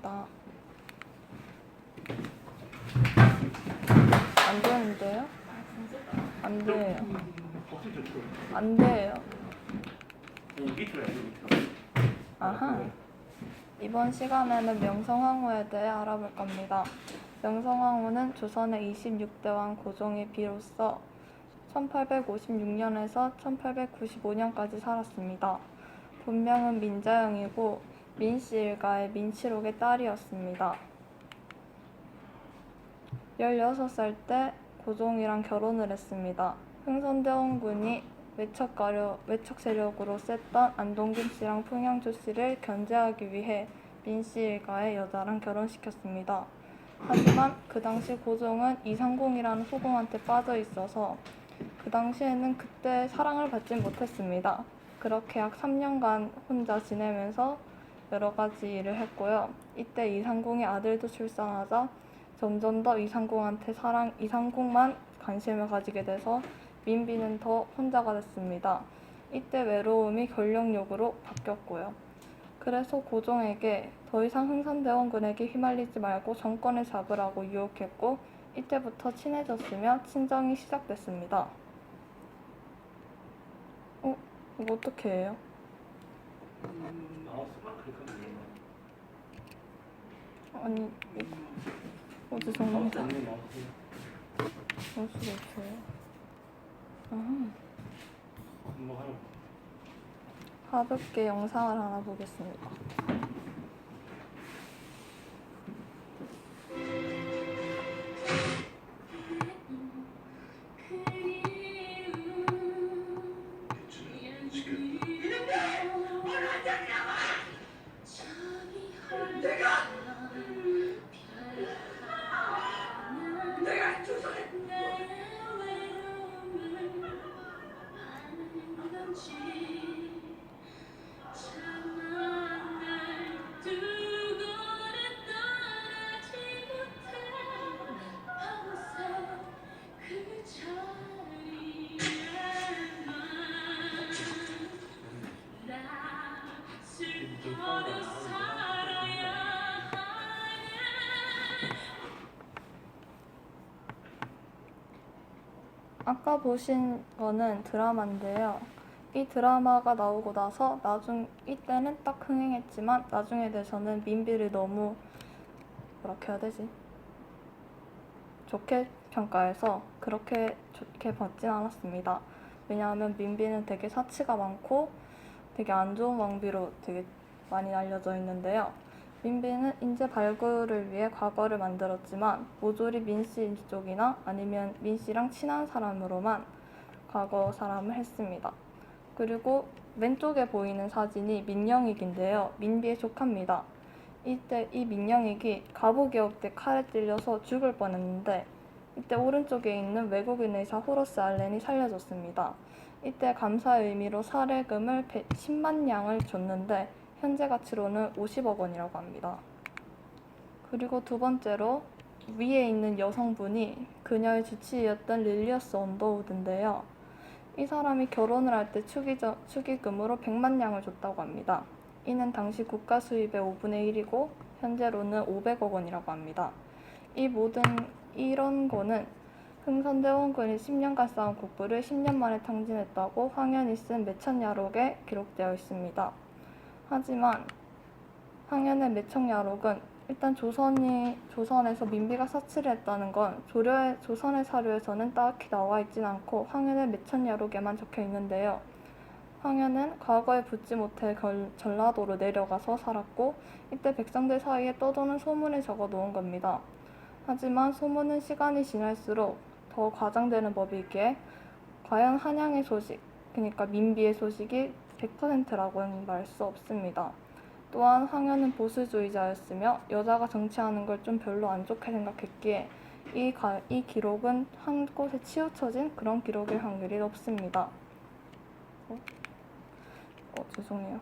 합니다. 안 되는데요? 안 돼요. 안 돼요. 아하. 이번 시간에는 명성황후에 대해 알아볼 겁니다. 명성황후는 조선의 26대 왕 고종이 비로소 1856년에서 1895년까지 살았습니다. 본명은 민자영이고 민씨 일가의 민치록의 딸이었습니다. 16살 때 고종이랑 결혼을 했습니다. 흥선대원군이 외척 가려, 외척 세력으로 셌던 안동김 씨랑 풍양조 씨를 견제하기 위해 민씨 일가의 여자랑 결혼시켰습니다. 하지만 그 당시 고종은 이상공이라는 후궁한테 빠져 있어서 그 당시에는 그때 사랑을 받지 못했습니다. 그렇게 약 3년간 혼자 지내면서 여러 가지 일을 했고요. 이때 이상공의 아들도 출산하자 점점 더 이상공한테 사랑 이상공만 관심을 가지게 돼서 민비는 더 혼자가 됐습니다. 이때 외로움이 권력욕으로 바뀌었고요. 그래서 고종에게 더 이상 흥선대원군에게 휘말리지 말고 정권을 잡으라고 유혹했고 이때부터 친해졌으며 친정이 시작됐습니다. 어? 이거 어떻게 해요? 아니, 이- 어, 죄송합니다. 없는 마우스. 볼 수가 없어요. 아하. 뭐. 가볍게 영상을 하나 보겠습니다. 아까 보신 거는 드라마인데요. 이 드라마가 나오고 나서 나중 이때는 딱 흥행했지만 나중에 돼서는 민비를 너무 뭐라 해야 되지? 좋게 평가해서 그렇게 좋게 받진 않았습니다. 왜냐하면 민비는 되게 사치가 많고 되게 안 좋은 왕비로 되게 많이 알려져 있는데요. 민비는 인재 발굴을 위해 과거를 만들었지만 모조리 민씨 쪽이나 아니면 민씨랑 친한 사람으로만 과거 사람을 했습니다. 그리고 왼쪽에 보이는 사진이 민영익인데요. 민비의 조카입니다. 이때 이 민영익이 갑오개업 때 칼에 찔려서 죽을 뻔했는데 이때 오른쪽에 있는 외국인 의사 호러스 알렌이 살려줬습니다. 이때 감사의 의미로 사례금을 10만 냥을 줬는데 현재 가치로는 50억 원이라고 합니다. 그리고 두 번째로 위에 있는 여성분이 그녀의 주치의였던 릴리어스 언더우드인데요. 이 사람이 결혼을 할 때 축의금으로 100만 냥을 줬다고 합니다. 이는 당시 국가 수입의 5분의 1이고 현재로는 500억 원이라고 합니다. 이 모든 이런 거는 흥선대원군이 10년간 쌓은 국부를 10년 만에 탕진했다고 황현이 쓴 매천야록에 기록되어 있습니다. 하지만 황현의 매청야록은 일단 조선이 조선에서 민비가 사치를 했다는 건 조려의 조선의 사료에서는 딱히 나와 있진 않고 황현의 매천야록에만 적혀 있는데요. 황현은 과거에 붙지 못해 걸- 전라도로 내려가서 살았고 이때 백성들 사이에 떠도는 소문을 적어 놓은 겁니다. 하지만 소문은 시간이 지날수록 더 과장되는 법이기에 과연 한양의 소식, 그러니까 민비의 소식이 100%라고는 말 수 없습니다. 또한 황현은 보수주의자였으며 여자가 정치하는 걸 좀 별로 안 좋게 생각했기에 이, 가, 이 기록은 한 곳에 치우쳐진 그런 기록일 확률이 높습니다. 어? 어, 죄송해요.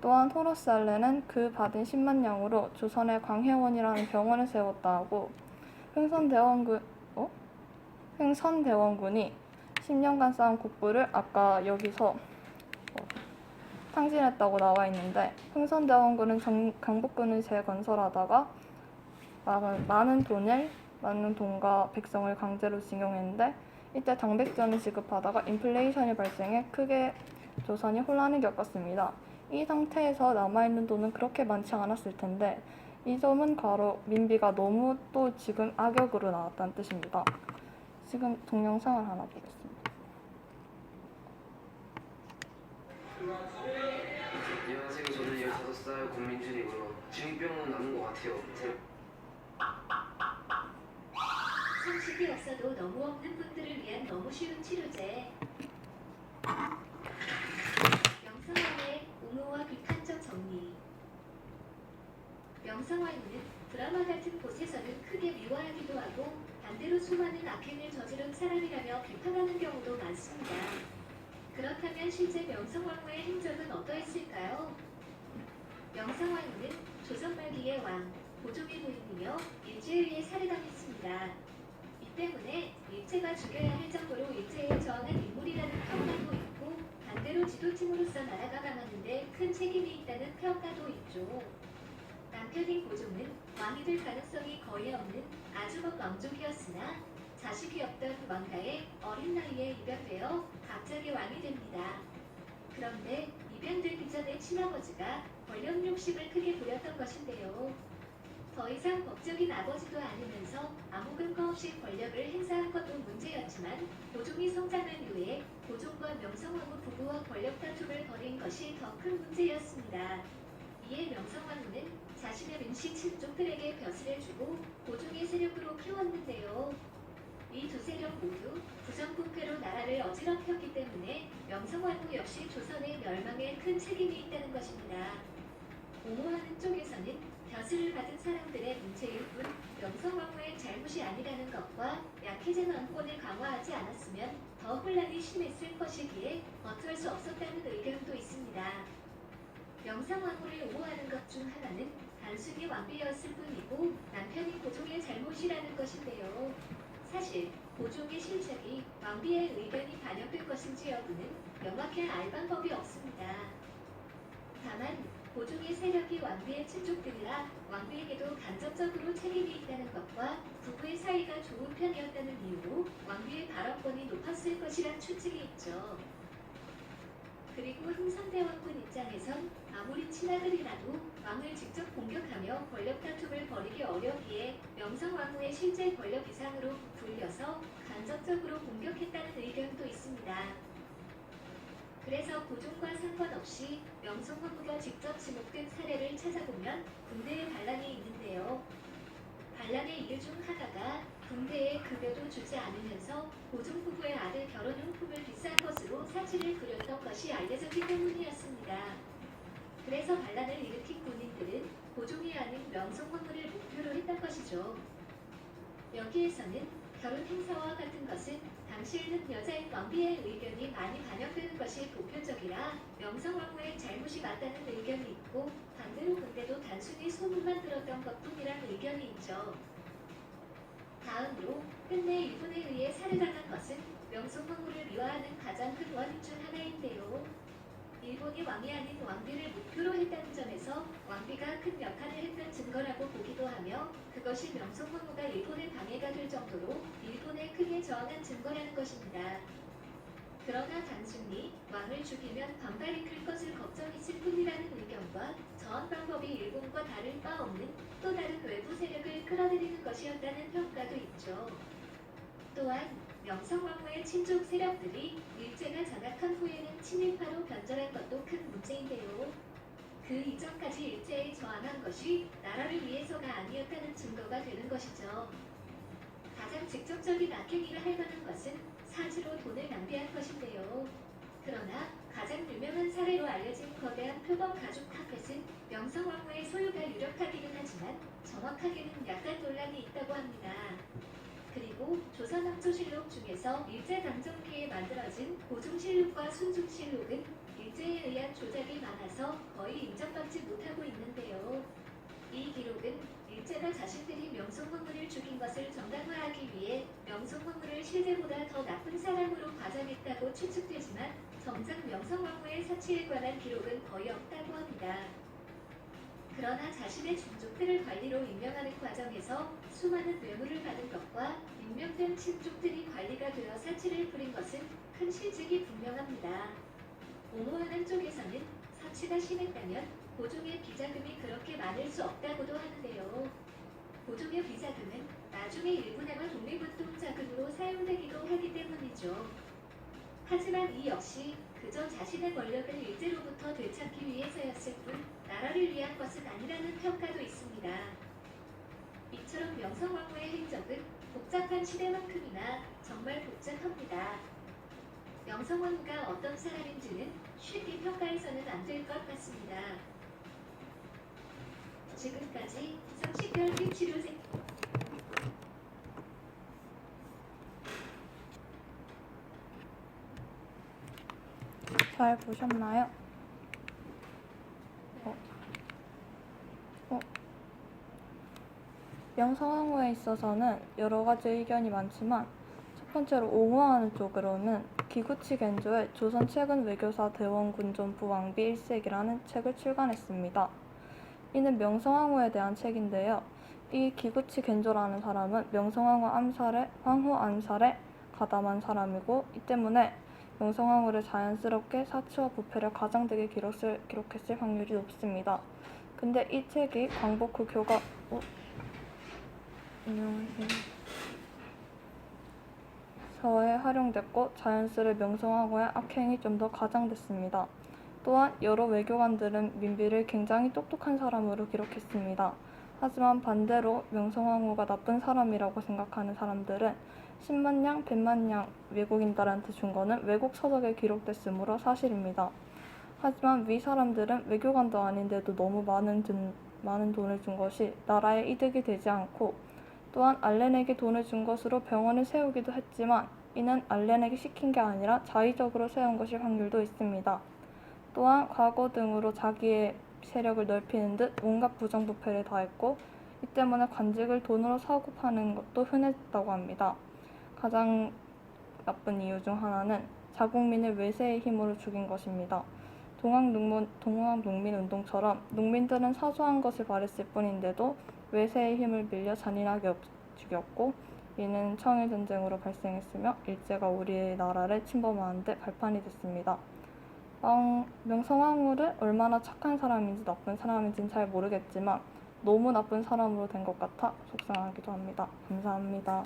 또한 토러스 알렌은 그 받은 10만 냥으로 조선의 광해원이라는 병원을 세웠다 하고 흥선대원군 어? 흥선대원군이 10년간 쌓은 국부를 아까 여기서 어, 탕진했다고 나와 있는데 흥선대원군은 정- 경복군을 재건설하다가 많은, 많은 돈을 많은 돈과 백성을 강제로 징용했는데 이때 당백전을 지급하다가 인플레이션이 발생해 크게 조선이 혼란을 겪었습니다. 이 상태에서 남아있는 돈은 그렇게 많지 않았을 텐데 이 점은 바로 민비가 너무 또 지금 악역으로 나왔다는 뜻입니다. 지금 동영상을 하나 보겠습니다. 안녕하세요. 저는 15살 권민준이고요. 중2병은 남은 것 같아요. 제- 상식이 없어도 너무 없는 분들을 위한 너무 쉬운 치료제. 명성황후의 옹호와 비판적 정리. 명성황후는 드라마 같은 곳에서는 크게 미워하기도 하고 반대로 수많은 악행을 저지른 사람이라며 비판하는 경우도 많습니다. 그렇다면 실제 명성황후의 행적은 어떠했을까요? 명성황후는 조선 말기의 왕, 고종의 부인이며 일제에 의해 살해당했습니다. 이 때문에 일제가 죽여야 할 정도로 일제에 저항한 인물이라는 평가도 있고 반대로 지도층으로서 나라가 망하는데 큰 책임이 있다는 평가도 있죠. 남편인 고종은 왕이 될 가능성이 거의 없는 아주먹 왕족이었으나 자식이 없던 왕가에 어린 나이에 입양되어 갑자기 왕이 됩니다. 그런데 입양되기 전에 친아버지가 권력 욕심을 크게 부렸던 것인데요. 더 이상 법적인 아버지도 아니면서 아무 근거 없이 권력을 행사한 것도 문제였지만 고종이 성장한 후에 고종과 명성황후 부부와 권력 다툼을 벌인 것이 더 큰 문제였습니다. 이에 명성황후는 자신의 민씨 친족들에게 벼슬을 주고 고종의 세력으로 키웠는데요. 이 두 세력 모두 부정부패로 나라를 어지럽혔기 때문에 명성황후 역시 조선의 멸망에 큰 책임이 있다는 것입니다. 옹호하는 쪽에서는 벼슬을 받은 사람들의 문제일 뿐 명성황후의 잘못이 아니라는 것과 약해진 왕권을 강화하지 않았으면 더 혼란이 심했을 것이기에 어쩔 수 없었다는 의견도 있습니다. 명성황후를 옹호하는 것 중 하나는 단순히 왕비였을 뿐이고 남편이 고종의 잘못이라는 것인데요. 사실 고종의 실책이 왕비의 의견이 반영될 것인지 여부는 명확히 알 방법이 없습니다. 다만 고종의 세력이 왕비의 친족들이라 왕비에게도 간접적으로 책임이 있다는 것과 부부의 사이가 좋은 편이었다는 이유로 왕비의 발언권이 높았을 것이란 추측이 있죠. 그리고 흥선대왕군 입장에선 아무리 친아들이라도 왕을 직접 공격하며 권력 다툼을 벌이기 어려기에 명성왕후의 실제 권력 이상으로 부풀려서 간접적으로 공격했다는 의견도 있습니다. 그래서 고종과 상관없이 명성황후가 직접 지목된 사례를 찾아보면 군대의 반란이 있는데요. 반란의 이유 중 하나가 군대에 급여도 주지 않으면서 고종 부부의 아들 결혼 용품을 비싼 것으로 사치를 부렸던 것이 알려졌기 때문이었습니다. 그래서 반란을 일으킨 군인들은 고종이 아닌 명성 황후를 목표로 했던 것이죠. 여기에서는 결혼 행사와 같은 것은 당시에는 여자인 왕비의 의견이 많이 반영되는 것이 보편적이라 명성 황후의 잘못이 맞다는 의견이 있고 반대로 군대도 단순히 소문만 들었던 것뿐이란 의견이 있죠. 다음으로 끝내 일본에 의해 살해당한 것은 명성황후를 미화하는 가장 큰 원인 중 하나인데요. 일본이 왕이 아닌 왕비를 목표로 했다는 점에서 왕비가 큰 역할을 했던 증거라고 보기도 하며 그것이 명성황후가 일본에 방해가 될 정도로 일본에 크게 저항한 증거라는 것입니다. 그러나 단순히 왕을 죽이면 반발이 클 것을 걱정했을 뿐이라는 의견과 저항 방법이 일본과 다를 바 없는 또 다른 외부 세력을 끌어들이는 것이었다는 평가도 있죠. 또한 명성황후의 친족 세력들이 일제가 장악한 후에는 친일파로 변절한 것도 큰 문제인데요. 그 이전까지 일제에 저항한 것이 나라를 위해서가 아니었다는 증거가 되는 것이죠. 가장 직접적인 악행이라 할 만한 것은 사지로 돈을 낭비한 것인데요. 그러나 가장 유명한 사례로 알려진 거대한 표범 가죽 카펫은 명성황후의 소유가 유력하기는 하지만 정확하게는 약간 논란이 있다고 합니다. 그리고 조선왕조실록 중에서 일제강점기에 만들어진 고종실록과 순종실록은 일제에 의한 조작이 많아서 거의 인정받지 못하고 있는데요. 이 기록은 일제가 자신들이 명성황후를 죽인 것을 정당화하기 위해 명성황후를 실제보다 더 나쁜 사람으로 과장했다고 추측되지만 정작 명성황후의 사치에 관한 기록은 거의 없다고 합니다. 그러나 자신의 종족들을 관리로 임명하는 과정에서 수많은 뇌물을 받은 것과 임명된 친족들이 관리가 되어 사치를 부린 것은 큰 실직이 분명합니다. 옹호하는 쪽에서는 사치가 심했다면 고종의 비자금이 그렇게 많을 수 없다고도 하는데요. 고종의 비자금은 나중에 일본해와 독립운동 자금으로 사용되기도 하기 때문이죠. 하지만 이 역시 그저 자신의 권력을 일제로부터 되찾기 위해서였을 뿐 나라를 위한 것은 아니라는 평가도 있습니다. 이처럼 명성황후의 행적은 복잡한 시대만큼이나 정말 복잡합니다. 명성황후가 어떤 사람인지는 쉽게 평가해서는 안 될 것 같습니다. 지금까지 성식별 치료생 잘 보셨나요? 어. 어. 명성황후에 있어서는 여러 가지 의견이 많지만 첫 번째로 옹호하는 쪽으로는 기구치 겐조의 조선 최근 외교사 대원군존부 왕비 1세기라는 책을 출간했습니다. 이는 명성황후에 대한 책인데요. 이 기구치 겐조라는 사람은 명성황후 암살에 황후 암살에 가담한 사람이고 이 때문에 명성황후를 자연스럽게 사치와 부패를 가장되게 기록을, 기록했을 확률이 높습니다. 근데 이 책이 광복 후 교과 어? 서에 활용됐고 자연스레 명성황후의 악행이 좀 더 가장됐습니다. 또한 여러 외교관들은 민비를 굉장히 똑똑한 사람으로 기록했습니다. 하지만 반대로 명성황후가 나쁜 사람이라고 생각하는 사람들은 10만 냥, 100만 냥 외국인들한테 준 거는 외국 서적에 기록됐으므로 사실입니다. 하지만 위 사람들은 외교관도 아닌데도 너무 많은, 든, 많은 돈을 준 것이 나라에 이득이 되지 않고 또한 알렌에게 돈을 준 것으로 병원을 세우기도 했지만 이는 알렌에게 시킨 게 아니라 자의적으로 세운 것일 확률도 있습니다. 또한 과거 등으로 자기의 세력을 넓히는 듯 온갖 부정부패를 다했고 이 때문에 관직을 돈으로 사고 파는 것도 흔했다고 합니다. 가장 나쁜 이유 중 하나는 자국민을 외세의 힘으로 죽인 것입니다. 동학농민, 동학농민운동처럼 농민들은 사소한 것을 바랬을 뿐인데도 외세의 힘을 빌려 잔인하게 없- 죽였고 이는 청일 전쟁으로 발생했으며 일제가 우리의 나라를 침범하는데 발판이 됐습니다. 왕, 명성황후를 얼마나 착한 사람인지 나쁜 사람인지는 잘 모르겠지만 너무 나쁜 사람으로 된 것 같아 속상하기도 합니다. 감사합니다.